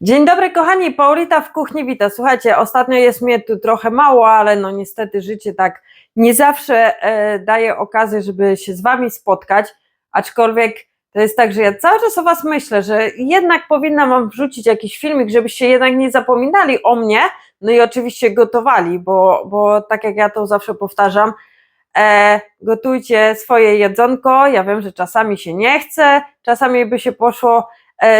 Dzień dobry kochani, Paulita w kuchni. Wita. Słuchajcie, ostatnio jest mnie tu trochę mało, ale no niestety życie tak nie zawsze e, daje okazję, żeby się z wami spotkać, aczkolwiek to jest tak, że ja cały czas o was myślę, że jednak powinnam wam wrzucić jakiś filmik, żebyście jednak nie zapominali o mnie, no i oczywiście gotowali, bo, bo tak jak ja to zawsze powtarzam, e, gotujcie swoje jedzonko, ja wiem, że czasami się nie chce, czasami by się poszło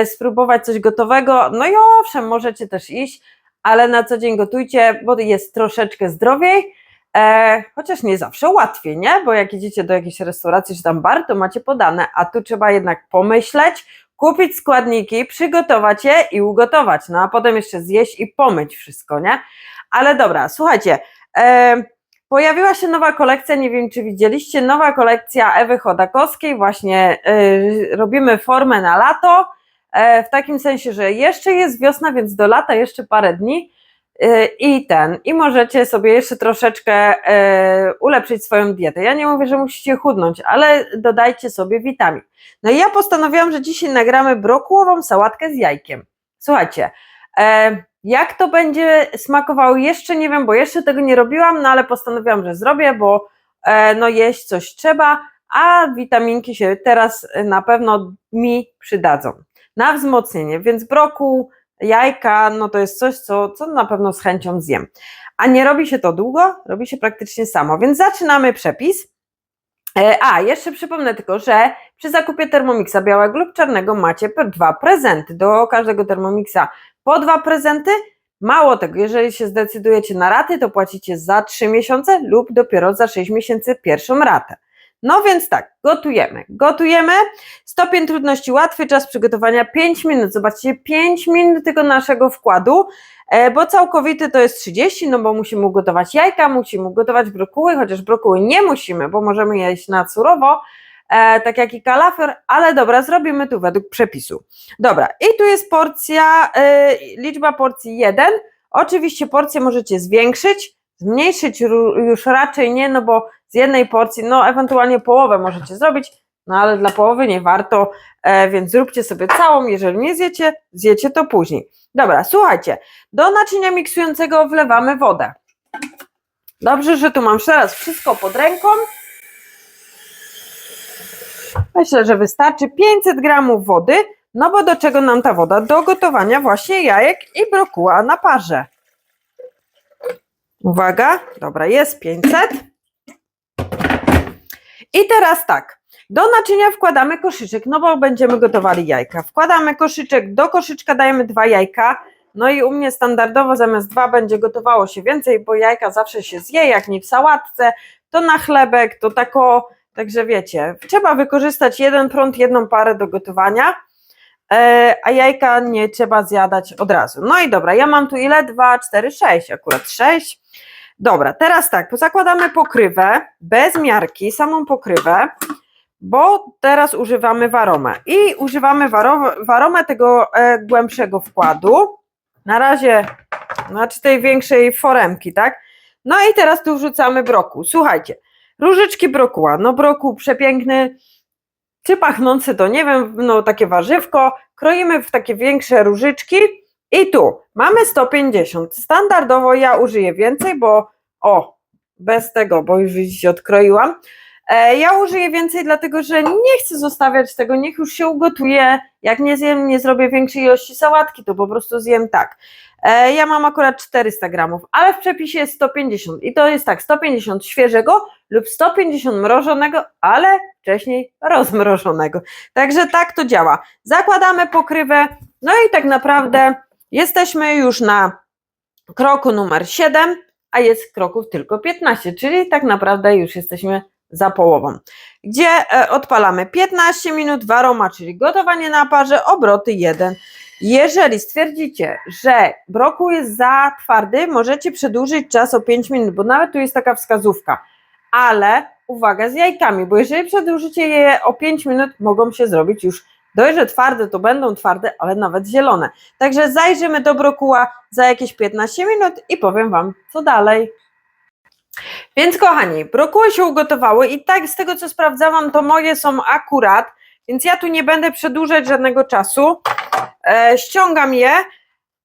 spróbować coś gotowego. No i owszem, możecie też iść, ale na co dzień gotujcie, bo jest troszeczkę zdrowiej, e, chociaż nie zawsze łatwiej, nie? Bo jak idziecie do jakiejś restauracji czy tam bar, to macie podane, a tu trzeba jednak pomyśleć, kupić składniki, przygotować je i ugotować, no a potem jeszcze zjeść i pomyć wszystko, nie? Ale dobra, słuchajcie, e, Pojawiła się nowa kolekcja, nie wiem czy widzieliście, nowa kolekcja Ewy Chodakowskiej, właśnie y, robimy formę na lato, e, w takim sensie, że jeszcze jest wiosna, więc do lata jeszcze parę dni y, i ten, i możecie sobie jeszcze troszeczkę y, ulepszyć swoją dietę. Ja nie mówię, że musicie chudnąć, ale dodajcie sobie witamin. No i ja postanowiłam, że dzisiaj nagramy brokułową sałatkę z jajkiem. Słuchajcie, e, jak to będzie smakowało, jeszcze nie wiem, bo jeszcze tego nie robiłam, no ale postanowiłam, że zrobię, bo e, no jeść coś trzeba, a witaminki się teraz na pewno mi przydadzą na wzmocnienie, więc brokuł, jajka, no to jest coś, co, co na pewno z chęcią zjem. A nie robi się to długo, robi się praktycznie samo, więc zaczynamy przepis. E, A, jeszcze przypomnę tylko, że przy zakupie Thermomixa białego lub czarnego macie dwa prezenty. Do każdego Thermomixa po dwa prezenty. Mało tego, jeżeli się zdecydujecie na raty, to płacicie za 3 miesiące lub dopiero za 6 miesięcy pierwszą ratę. No więc tak, gotujemy. Gotujemy. Stopień trudności łatwy, czas przygotowania 5 minut. Zobaczcie, 5 minut tego naszego wkładu, e, bo całkowity to jest 30, no bo musimy ugotować jajka, musimy ugotować brokuły, chociaż brokuły nie musimy, bo możemy jeść na surowo, e, tak jak i kalafior, ale dobra, zrobimy tu według przepisu. Dobra, i tu jest porcja, e, liczba porcji 1. Oczywiście porcję możecie zwiększyć, zmniejszyć już raczej nie, no bo z jednej porcji, no ewentualnie połowę możecie zrobić, no ale dla połowy nie warto, e, więc zróbcie sobie całą, jeżeli nie zjecie, zjecie to później. Dobra, słuchajcie, do naczynia miksującego wlewamy wodę. Dobrze, że tu mam teraz wszystko pod ręką. Myślę, że wystarczy 500 gramów wody, no bo do czego nam ta woda? Do gotowania właśnie jajek i brokuła na parze. Uwaga, dobra, jest 500. I teraz tak, do naczynia wkładamy koszyczek, no bo będziemy gotowali jajka. Wkładamy koszyczek, do koszyczka dajemy dwa jajka, no i u mnie standardowo zamiast dwa będzie gotowało się więcej, bo jajka zawsze się zje, jak nie w sałatce, to na chlebek, to tako, także wiecie, trzeba wykorzystać jeden prąd, jedną parę do gotowania, e, a jajka nie trzeba zjadać od razu. No i dobra, ja mam tu ile? 2, 4, 6, akurat 6. Dobra, teraz tak, zakładamy pokrywę bez miarki, samą pokrywę, bo teraz używamy waromę i używamy waro, tego e, głębszego wkładu, na razie, znaczy tej większej foremki, tak? No i teraz tu wrzucamy brokuł. Słuchajcie, różyczki brokuła, no brokuł przepiękny, czy pachnący to nie wiem, no takie warzywko, kroimy w takie większe różyczki i tu mamy 150. Standardowo ja użyję więcej, bo o, bez tego, bo już widzicie, odkroiłam. E, ja użyję więcej, dlatego że nie chcę zostawiać tego, niech już się ugotuje. Jak nie zjem, nie zrobię większej ilości sałatki, to po prostu zjem tak. E, ja mam akurat 400 gramów, ale w przepisie jest 150 i to jest tak, 150 świeżego lub 150 mrożonego, ale wcześniej rozmrożonego. Także tak to działa. Zakładamy pokrywę, no i tak naprawdę jesteśmy już na kroku numer 7, a jest kroków tylko 15, czyli tak naprawdę już jesteśmy za połową. Gdzie e, odpalamy 15 minut waroma, czyli gotowanie na parze, obroty 1. Jeżeli stwierdzicie, że brokuł jest za twardy, możecie przedłużyć czas o 5 minut, bo nawet tu jest taka wskazówka. Ale uwaga z jajkami, bo jeżeli przedłużycie je o 5 minut, mogą się zrobić już dość, że twarde to będą twarde, ale nawet zielone. Także zajrzymy do brokuła za jakieś 15 minut i powiem Wam, co dalej. Więc kochani, brokuły się ugotowały i tak z tego co sprawdzałam, to moje są akurat, więc ja tu nie będę przedłużać żadnego czasu. E, ściągam je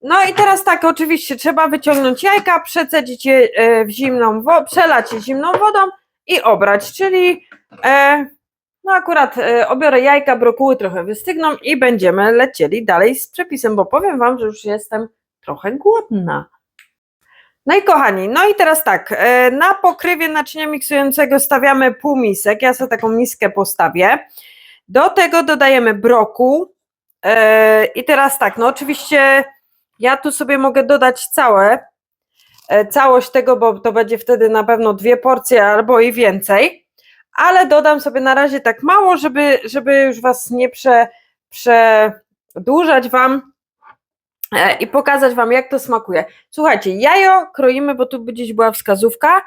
No i teraz tak, oczywiście trzeba wyciągnąć jajka, przecedzić je e, w zimną przelać je zimną wodą i obrać, czyli e, no akurat e, obiorę jajka, brokuły trochę wystygną i będziemy lecieli dalej z przepisem, bo powiem Wam, że już jestem trochę głodna. No i kochani, no i teraz tak, e, na pokrywie naczynia miksującego stawiamy pół misek, ja sobie taką miskę postawię. Do tego dodajemy brokuł e, i teraz tak, no oczywiście ja tu sobie mogę dodać całe, całość tego, bo to będzie wtedy na pewno dwie porcje albo i więcej, ale dodam sobie na razie tak mało, żeby, żeby już Was nie prze, przedłużać Wam e, i pokazać Wam, jak to smakuje. Słuchajcie, jajo kroimy, bo tu gdzieś była wskazówka,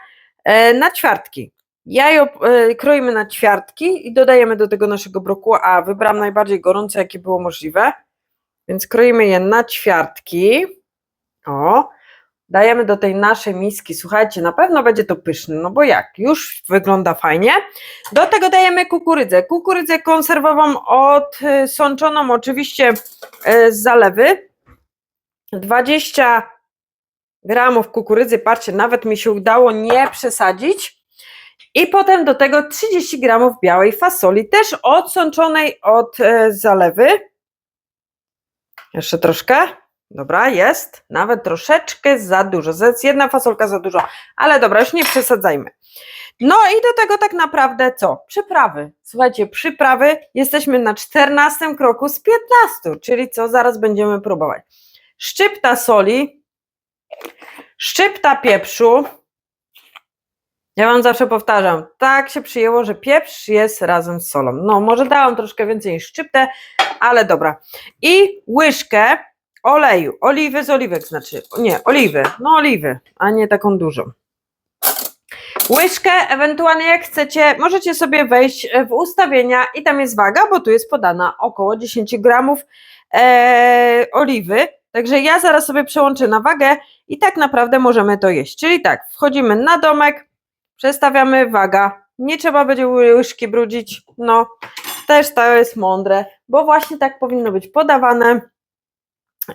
e, na ćwiartki. Jajo e, kroimy na ćwiartki i dodajemy do tego naszego brokuła, a wybrałam najbardziej gorące, jakie było możliwe, więc kroimy je na ćwiartki. O, dajemy do tej naszej miski, słuchajcie, na pewno będzie to pyszne, no bo jak, już wygląda fajnie. Do tego dajemy kukurydzę, kukurydzę konserwową odsączoną oczywiście e, z zalewy, 20 gramów kukurydzy, patrzcie, nawet mi się udało nie przesadzić. I potem do tego 30 gramów białej fasoli, też odsączonej od e, zalewy. Jeszcze troszkę. Dobra, jest. Nawet troszeczkę za dużo. Jest jedna fasolka za dużo, ale dobra, już nie przesadzajmy. No i do tego tak naprawdę co? Przyprawy. Słuchajcie, przyprawy. Jesteśmy na 14 kroku z 15, czyli co? Zaraz będziemy próbować. Szczypta soli, szczypta pieprzu. Ja wam zawsze powtarzam, tak się przyjęło, że pieprz jest razem z solą. No, może dałam troszkę więcej niż szczyptę, ale dobra. I łyżkę oleju, oliwy z oliwek znaczy, nie, oliwy, no oliwy, a nie taką dużą. Łyżkę, ewentualnie jak chcecie, możecie sobie wejść w ustawienia i tam jest waga, bo tu jest podana około 10 gramów e, oliwy. Także ja zaraz sobie przełączę na wagę i tak naprawdę możemy to jeść. Czyli tak, wchodzimy na domek, przestawiamy waga. Nie trzeba będzie łyżki brudzić. No, też to jest mądre, bo właśnie tak powinno być podawane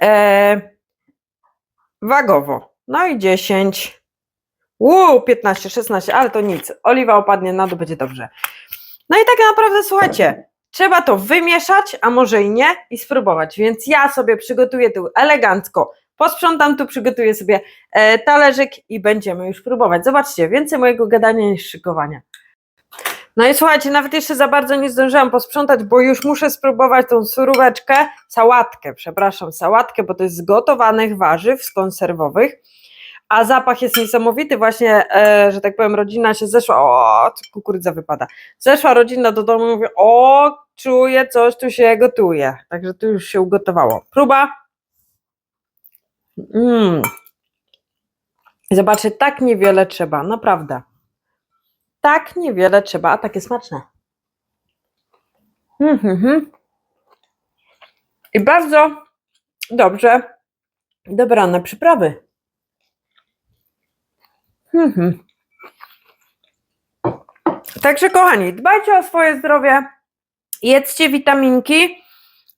e, wagowo. No i 10. Uuu, 15, 16, ale to nic. Oliwa opadnie na dół, będzie dobrze. No i tak naprawdę, słuchajcie, trzeba to wymieszać, a może i nie, i spróbować. Więc ja sobie przygotuję tu elegancko, posprzątam tu, przygotuję sobie e, talerzyk i będziemy już próbować. Zobaczcie, więcej mojego gadania niż szykowania. No i słuchajcie, nawet jeszcze za bardzo nie zdążyłam posprzątać, bo już muszę spróbować tą suróweczkę, sałatkę, przepraszam, sałatkę, bo to jest z gotowanych warzyw, z konserwowych, a zapach jest niesamowity, właśnie, e, że tak powiem, rodzina się zeszła, o, kukurydza wypada, zeszła rodzina do domu i mówi, o, czuję, coś tu się gotuje, także tu już się ugotowało. Próba. Mm. Zobaczcie, tak niewiele trzeba, naprawdę. Tak niewiele trzeba, a takie smaczne. Mhm, mhm. I bardzo dobrze dobrane przyprawy. Mhm. Także kochani, dbajcie o swoje zdrowie, jedzcie witaminki,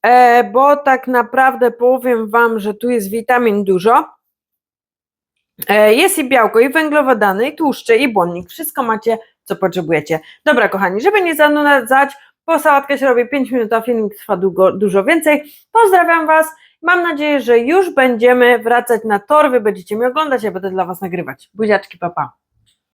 e, bo tak naprawdę powiem Wam, że tu jest witamin dużo. E, Jest i białko, i węglowodany, i tłuszcze, i błonnik. Wszystko macie, co potrzebujecie. Dobra, kochani, żeby nie zanudzać, bo sałatkę się robi 5 minut, a filmik trwa długo, dużo więcej. Pozdrawiam Was. Mam nadzieję, że już będziemy wracać na tor. Wy będziecie mnie oglądać, ja będę dla Was nagrywać. Buziaczki, papa.